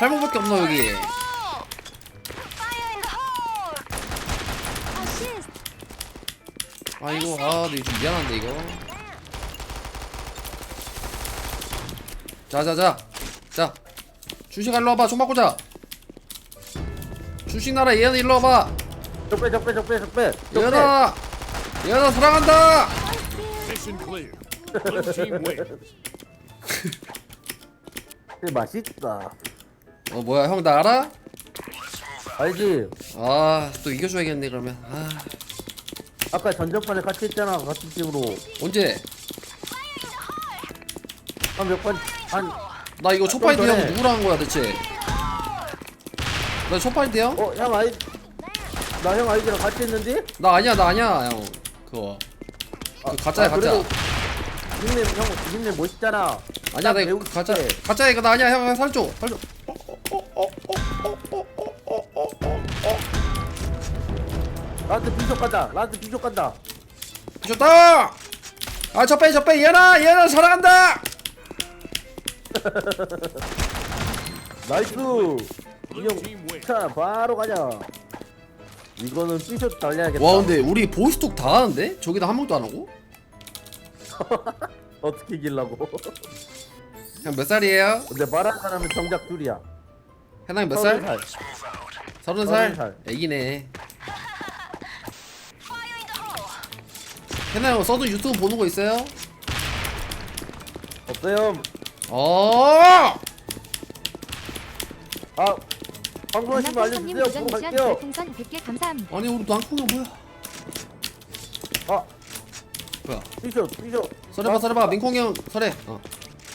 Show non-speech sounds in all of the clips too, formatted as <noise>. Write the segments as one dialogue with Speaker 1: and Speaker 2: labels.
Speaker 1: 탈모밖에 없노 여기. 아 이거 아 근데 좀 미안한데 이거. 자자자. 자 주식 일로 와봐 총 맞고 자. 주식 나라 얘는 일로 와봐.
Speaker 2: 적배 적배 적배 적배.
Speaker 1: 얘나 얘나 사랑한다.
Speaker 3: Mission clear. <laughs> Blue team win.
Speaker 2: 근데 맛있다
Speaker 1: 어 뭐야 형 나 알아?
Speaker 2: 알지?
Speaker 1: 아 또 이겨줘야겠네 그러면 아
Speaker 2: 아까 전전판에 같이 했잖아 같은 팀으로
Speaker 1: 언제?
Speaker 2: 한 몇번한
Speaker 1: 나 이거 초파이트 형
Speaker 2: 전에.
Speaker 1: 누구랑 한 거야 대체 나 초파이트 형?
Speaker 2: 어, 형 아이 나 형 아이디랑 같이 했는데?
Speaker 1: 나 아니야 나 아니야 형 그거 그 가짜야 가짜
Speaker 2: 그래도 닉네임 형 닉네임 멋있잖아
Speaker 1: 아니야 나 이거
Speaker 2: 배우고
Speaker 1: 가짜
Speaker 2: 싶대.
Speaker 1: 가짜 이거 나 아니야 형 살줘 살줘
Speaker 2: 나한테 비숍 간다. 나한테 비숍 간다.
Speaker 1: 미쳤다! 아 저 빼 저 빼. 얘나 얘나 사랑한다! <laughs>
Speaker 2: 나이스!
Speaker 3: win.
Speaker 2: 차 바로 가자. 이거는 비숍 달려야겠다.
Speaker 1: 와 근데 우리 보이스톡 다 하는데? 저기다 한 명도 안 하고? <laughs>
Speaker 2: 어떻게 이길라고?
Speaker 1: 형몇 살이에요?
Speaker 2: 근데 말하는 사람은 정작 둘이야
Speaker 1: 해낭이 몇 살?
Speaker 2: 살.
Speaker 1: 서른
Speaker 2: 서른
Speaker 1: 살?
Speaker 2: 살.
Speaker 1: 애기네. 해낭 형 써도 유튜브 보는 거 있어요?
Speaker 2: 없어요.
Speaker 1: 어?
Speaker 2: 아 방송하시면
Speaker 4: 남편님
Speaker 2: 알려주세요. 보러
Speaker 4: 미션
Speaker 2: 갈게요.
Speaker 4: 별풍선 100개 감사합니다.
Speaker 1: 아니 우리 낭콩이 뭐야?
Speaker 2: 아.
Speaker 1: 뭐야?
Speaker 2: 비숍 비숍
Speaker 1: 설해봐 설해봐. 민콩이 형 설해. 어.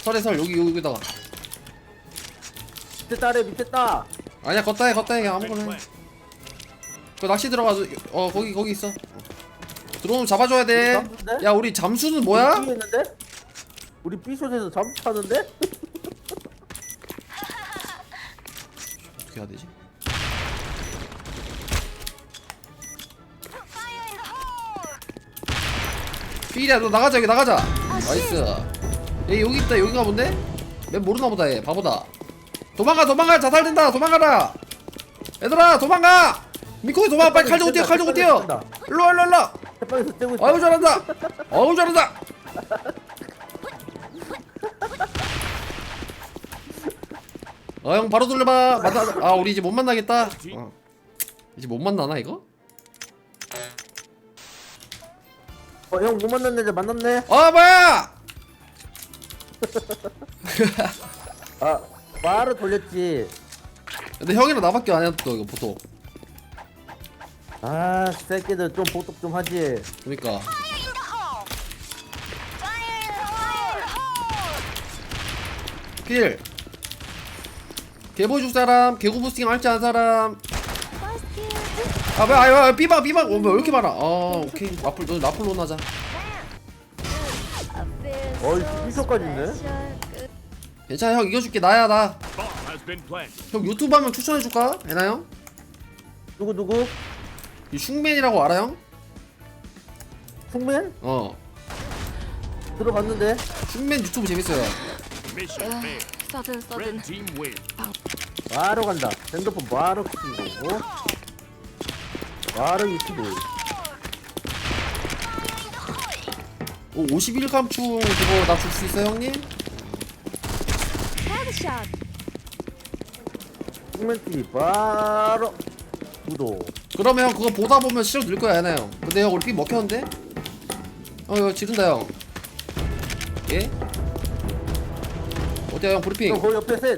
Speaker 1: 설해 설. 여기 여기다가
Speaker 2: 밑에 따래 밑에 따
Speaker 1: 아니야 걷다 해 걷다 해 그냥 아무거나 해. 그 낚시 들어가서 어 거기 거기 있어 어. 들어오면 잡아줘야 돼야
Speaker 2: 잠수인데?
Speaker 1: 우리 잠수는 뭐야?
Speaker 2: 우리 했는데? 우리 비숍에서 잠수 타는데?
Speaker 1: 어떻게 해야 되지? 필이야 너 나가자 여기 나가자 나이스 얘 여기 있다 여기가 본데? 맨 모르나 보다 얘 바보다 도망가 도망가. 자살된다. 도망가라. 얘들아 도망가. 미코이 도망가 빨리 칼 들고 뛰어 칼 들고 뛰어. 일로와 일로와 일로와. 아유 잘한다. 아유 잘한다. 어형 바로 돌려봐. 만나 아 우리 이제 못 만나겠다. 어. 이제 못 만나나 이거?
Speaker 2: 어, 형 못 만났네. 이제 만났네.
Speaker 1: 어 뭐야! <laughs> <laughs>
Speaker 2: 아 말을 돌렸지.
Speaker 1: 근데 형이랑 나밖에 안 했어 이거 보통.
Speaker 2: 아 새끼들 좀 보톡 좀 하지.
Speaker 1: 그러니까. 필 개보 줄 사람 개구 부스팅 할줄 아는 사람. 아 뭐야 아유 아유, 삐방 삐방 어, 뭐왜 이렇게 많아? 아 오케이. 라플 너 라플로 나자.
Speaker 2: 어이 비숍까지 있네
Speaker 1: 괜찮아 형 이겨줄게 나야 나 형. 유튜브 하면 추천해줄까? 애나 형?
Speaker 2: 누구 누구?
Speaker 1: 이 슝맨이라고 알아 형?
Speaker 2: 숙맨?
Speaker 1: 어
Speaker 2: 들어봤는데
Speaker 1: 슝맨 유튜브 재밌어요.
Speaker 4: 서든 서든.
Speaker 2: 바로 간다 핸드폰 바로 키고 바로 유튜브
Speaker 1: 오 51감충 그거 나 줄 수 있어요 형님?
Speaker 4: 헤드샷.
Speaker 2: TV 바로 구독
Speaker 1: 그러면 형 그거 보다 보면 실력 늘 거야 형. 근데 형 우리 삐 먹혔는데? 어 이거 지른다 형. 예? 어디야 형 브리핑?
Speaker 2: 형 거기 옆에 셋.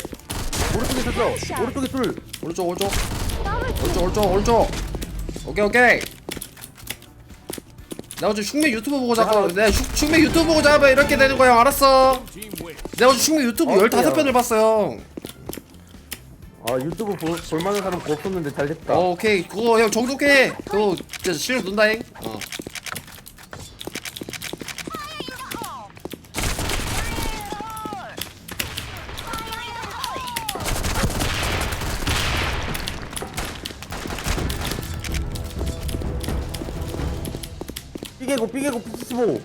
Speaker 2: 오른쪽에 있었어 오른쪽에 둘.
Speaker 1: 오른쪽 오른쪽.
Speaker 4: 더블 킬.
Speaker 1: 오른쪽 오른쪽 오른쪽. 오케이 오케이 나 어제 흉맥 유튜브 보고 자꾸 내 흉맥 유튜브 보고 자면 이렇게 되는 거야. 알았어. 내가 어제 흉맥 유튜브
Speaker 2: 어때요?
Speaker 1: 15편을 봤어요.
Speaker 2: 아 유튜브 볼, 볼만한 사람 거 없었는데 잘 됐다.
Speaker 1: 어 오케이. 그거 형 정독해. 그거 진짜 실력 는다잉
Speaker 2: 삐개고 삐개고 삐치고.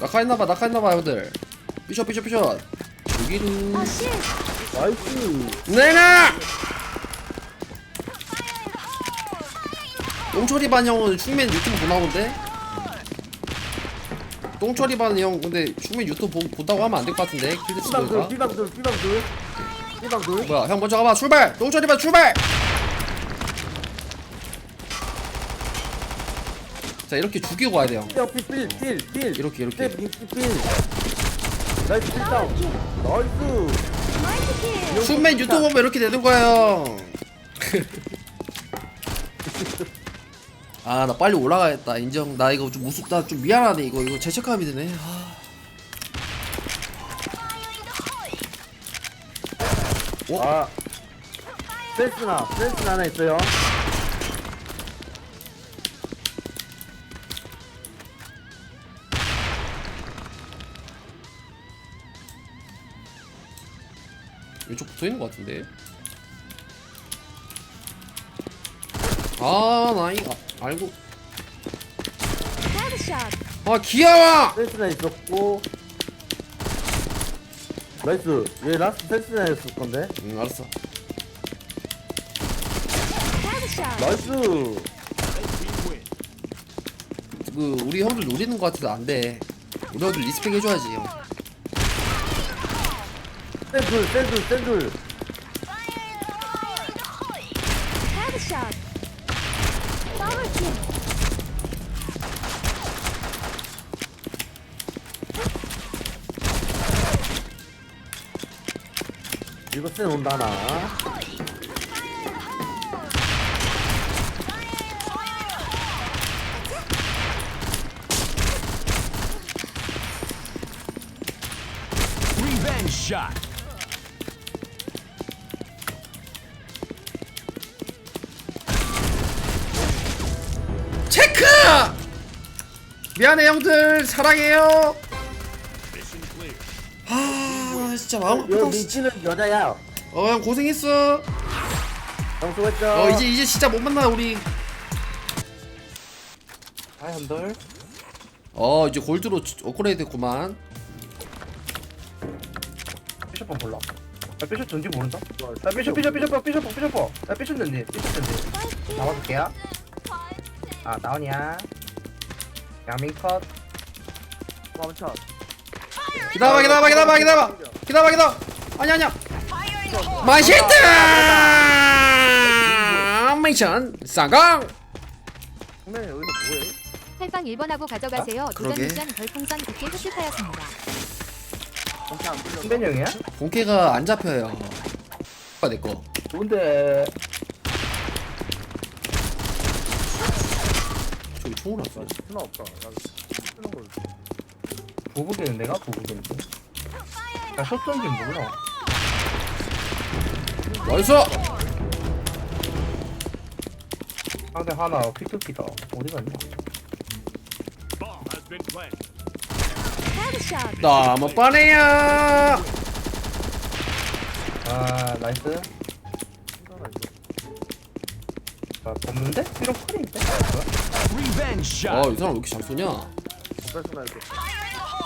Speaker 1: 낙하했나봐 낙하했나봐 형들. 삐셔 삐셔 삐셔.
Speaker 4: 어시스트.
Speaker 2: 나이스.
Speaker 1: 내놔! 똥처리 반 형은 충맨 유튜브 보나 본데? 똥처리 반형 근데 충맨 유튜브 보, 본다고 하면 안 될 것 같은데? 킬드
Speaker 2: 삐방 둘
Speaker 1: 치니까
Speaker 2: 삐방 둘 삐방 둘 삐방 둘
Speaker 1: 뭐야 형 먼저 가봐 출발! 똥처리 반 출발 자 이렇게 죽이고 가야 돼요.
Speaker 2: 필필 필 필
Speaker 1: 이렇게 이렇게.
Speaker 2: 필필 나이스 필 다운. 나이스.
Speaker 4: 나이스. 킬.
Speaker 1: 충맨 유튜브 보면 이렇게 되는 거예요. <laughs> 아 나 빨리 올라가야겠다. 인정. 나 이거 좀 무섭다 좀 미안하네. 이거 이거 죄책감이 드네. 아.
Speaker 2: 아. 센스나 센스나 하나 있어요
Speaker 1: 이쪽 붙어 있는 것 같은데. 아 나 이거 알고.
Speaker 4: 헤드샷.
Speaker 1: 아 귀여워
Speaker 2: 센스나 있었고. 나이스. 얘 라스트 센스나였을 건데.
Speaker 1: 응 알았어.
Speaker 2: 나이스.
Speaker 1: 그 우리 형들 노리는 것 같아서 안 돼. 우리 형들 리스펙 해줘야지 형
Speaker 2: 센둘 센둘 센둘. 이거 센 온다
Speaker 3: Revenge shot.
Speaker 1: 미안해 형들 사랑해요. 아 진짜 마음
Speaker 2: 여
Speaker 1: 아프다
Speaker 2: 미치는 여자야
Speaker 1: 어형 고생했어
Speaker 2: 방수했죠
Speaker 1: 어 이제 이제 진짜 못 만나 우리
Speaker 2: 아 한돌
Speaker 1: 어 이제 골드로 업그레이드 됐구만
Speaker 5: 비숍은 몰라. 나 비숍 전지 모른다. 나 비숍 비숍 비숍 비숍 비숍 나 비숍 전지 비숍 전지. 나와줄게요. 아 나오냐? 야민 컷.
Speaker 2: 멈춰
Speaker 1: 기다려봐 기다려봐 기다려봐 기다려봐 기다려봐 기다려 아니 아니야 맛있다 미션 쌍강
Speaker 2: 형님 여기서 뭐해
Speaker 4: 팔방 1번하고 가져가세요. 도전
Speaker 1: 그러게.
Speaker 4: 미션 별풍선 100개 획득하였습니다.
Speaker 2: 정체 안 풀려
Speaker 5: 신변 형이야?
Speaker 1: 본캐가 안 잡혀요 아, 내거
Speaker 5: 좋은데.
Speaker 1: 왔어
Speaker 2: 수나 없다 나 쓰는 걸
Speaker 5: 부부기는 내가 부부기인데. 나숏 전지 몰라.
Speaker 1: 나이스
Speaker 5: 상대 하나 피투피다. 어디 갔냐?
Speaker 3: Bomb has been planted.
Speaker 4: 헤드샷.
Speaker 1: 너무 뻔해요
Speaker 5: 아 나이스.
Speaker 2: 생각나 있어
Speaker 5: 아 없는데? 이런?
Speaker 3: Revenge
Speaker 1: 아. 이 사람 왜 이렇게 잘 쏘냐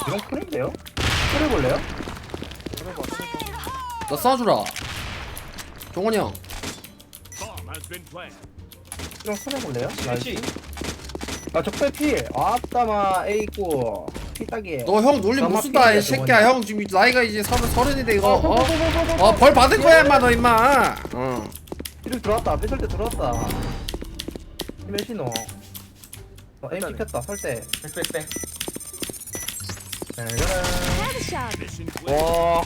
Speaker 5: 이런 컬인데요? 컬해볼래요?
Speaker 2: 해봐 해봐
Speaker 1: 나 쏴주라 종원이 형.
Speaker 5: 이런 컬해볼래요? 나이스. 아 적배 피. 아따마 A 있고 피 따기.
Speaker 1: 너 형 놀림 못 쓴다 이 새끼야 형 지금 나이가 이제 서른 서른인데 이거 어? 어 벌 받을 거야 임마 너 임마 어
Speaker 5: 이렇게 들어왔다. 뺏을 때 들어왔다. 힘의 신호. 어, 에임 찍혔다.
Speaker 4: 헤드샷.
Speaker 3: Mission clear.
Speaker 5: 와.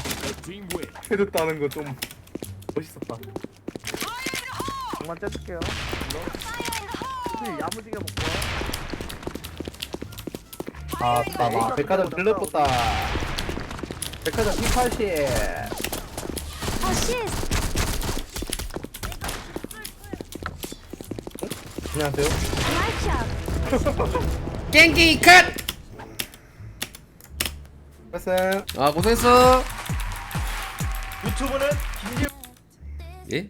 Speaker 5: 헤드 따는 거 좀 멋있었다.
Speaker 2: 정말 떼줄게요 야무지게 먹고
Speaker 5: 아따마. 백화점 들렀다. 백화점 P80.
Speaker 4: 어시스트.
Speaker 5: 안녕하세요. <laughs>
Speaker 1: 깽기 컷!
Speaker 5: 패스.
Speaker 1: 아 고생했어
Speaker 5: 유튜브는
Speaker 1: 예?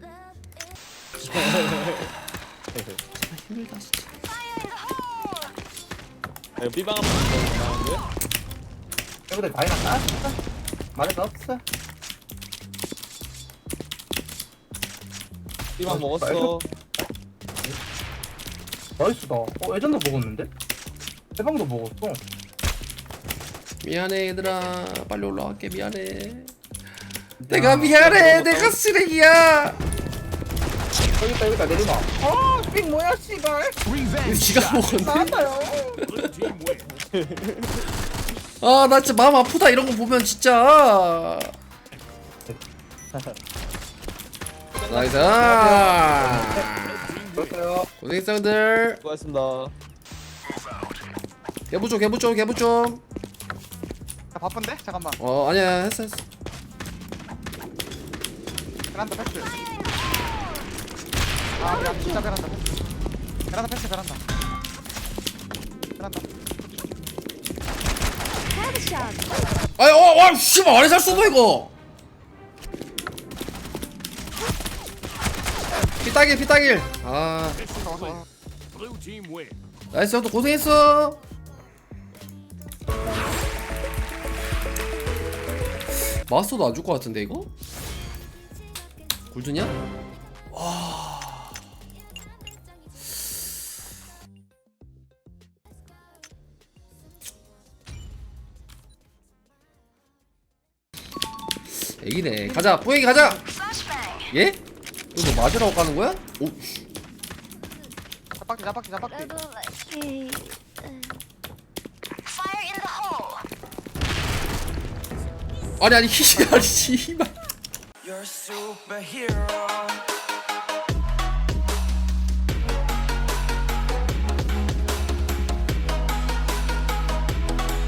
Speaker 6: 삐방 한번 나오는데?
Speaker 5: 여러분들 과일 났다. 말해도 없어.
Speaker 6: B방
Speaker 5: 어,
Speaker 6: 먹었어
Speaker 5: 나이스다. 어 예전도 먹었는데? 해방도 먹었어.
Speaker 1: 미안해 얘들아. 빨리 올라갈게. 미안해. 내가 미안해. 내가 쓰레기야.
Speaker 5: 여기 있다 여기 있다 내리막 아빙 뭐야 씨발.
Speaker 1: 지가. 먹었네.
Speaker 5: 나왔다요.
Speaker 1: 아나 진짜 마음 아프다. 이런 거 보면 진짜. <laughs> 나이스
Speaker 5: 그렇어요
Speaker 1: 고생했어 형들.
Speaker 6: 수고하셨습니다.
Speaker 1: 개부 좀 개부 좀 개부 좀어
Speaker 7: 나 바쁜데? 잠깐만.
Speaker 1: 아니야 했어 했어.
Speaker 7: 베란다 패스. 아 미안 진짜 베란다 패스. 베란다 패스 베란다. 베란다.
Speaker 1: 아이 어 와 씨발 안에 잘 쏘고 이거 피따길 피따길 아. 나이스 형도 고생했어 마스터도 안 줄 것 같은데 이거? 굴드냐? 와 애기네 가자 뿌행이 가자 예? 이거 뭐 맞으라고 가는 거야? 오 씨.
Speaker 7: 잡박지 잡박지 잡박지
Speaker 1: 아니 아니 <laughs> 히시 아니 씨발
Speaker 8: You're a superhero.